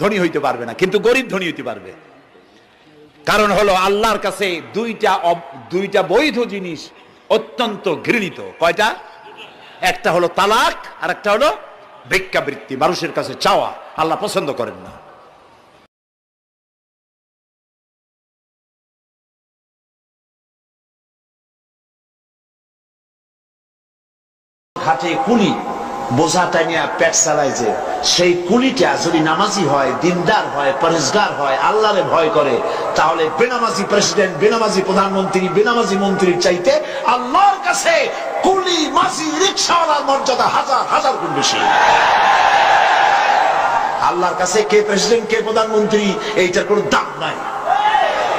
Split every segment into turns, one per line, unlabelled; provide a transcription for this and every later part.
ধনী হইতে পারবে না, কিন্তু গরিব ধনী হইতে পারবে। কারণ হলো আল্লাহর কাছে দুইটা দুইটা বৈধ জিনিস অত্যন্ত ঘৃণিত। কয়টা? একটা হলো তালাক আর একটা হলো ভিক্ষাবৃত্তি, মানুষের কাছে চাওয়া। আল্লাহ পছন্দ করেন না।
হাতে কুলি বোঝা টানিয়া পেট চালায় যে সেই কুলিটা যদি নামাজি হয়, দিনদার হয়, পরিষ্কার হয়, আল্লাহরে ভয় করে, তাহলে বেনামাজি প্রেসিডেন্ট, বেনামাজি প্রধানমন্ত্রী, বেনামাজি মন্ত্রীর চাইতে আল্লাহর কাছে কুলি, মাঝি, রিক্সাওয়ালার মর্যাদা হাজার হাজার গুণ বেশি। আল্লাহর কাছে কে প্রেসিডেন্ট, কে প্রধানমন্ত্রী, এইটার কোনো দাম নাই।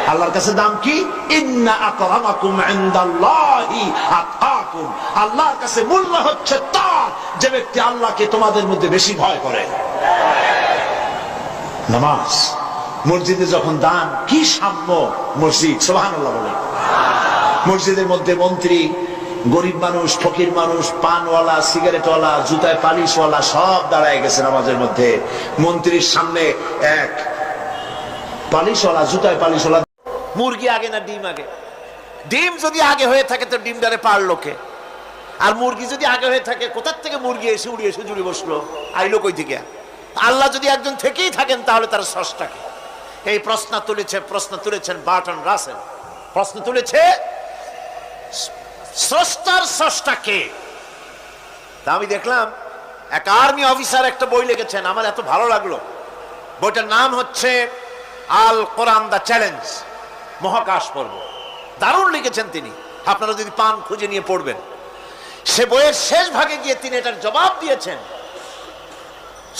আল্লাহর কাছে দাম কি? ইন্না আকরামাকুম ইনদাল্লাহি আতকাকুম। আল্লাহর কাছে মূল্য হচ্ছে তার যে ব্যক্তি আল্লাহকে তোমাদের মধ্যে বেশি ভয় করে। নামাজ, মসজিদে যখন দান, কি সাম্য মসজিদ, সুবহানাল্লাহ বলে। মসজিদের মধ্যে মন্ত্রী, গরিব মানুষ, ফকির মানুষ, পানওয়ালা, সিগারেটওয়ালা, জুতায় পালিশওয়ালা সব দাঁড়ায় গেছে নামাজের মধ্যে। মন্ত্রীর সামনে এক, পালিশওয়ালা, জুতায় পালিশওয়ালা,
মুরগি আগে না ডিম আগে? ডিম যদি আগে হয়ে থাকে তো ডিমটারে পারল কে? আর মুরগি যদি আগে হয়ে থাকে, কোথার থেকে মুরগি এসে উড়ে এসে জুড়ে বসল? আইলো কই থেকে? আল্লাহ যদি একজন থেকেই থাকেন, তাহলে তার সষ্টাকে এই প্রশ্ন তুলেছে, প্রশ্ন তুলেছেন বার্টন রাসেল। প্রশ্ন তুলেছে, স্রষ্টার স্রষ্টাকে। তা আমি দেখলাম, এক আর্মি অফিসার একটা বই লিখেছেন, আমার এত ভালো লাগল। বইটার নাম হচ্ছে আল কোরআন দা চ্যালেঞ্জ, মহাকাশ পর্ব। দারুণ লিখেছেন তিনি। আপনারা যদি পান, খুঁজে নিয়ে পড়বেন। সে বইয়ের শেষ ভাগে গিয়ে তিনি এটার জবাব দিয়েছেন।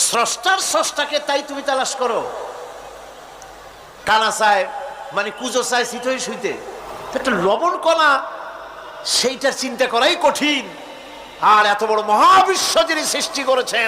স্রষ্টার স্রষ্টাকে তাই তুমি তালাশ করো। কানা চায় মানে কুজো চায় শীতই শুইতে একটা লবণ কলা সেইটা চিন্তা করাই কঠিন। আর এত বড় মহাবিশ্ব যিনি সৃষ্টি করেছেন।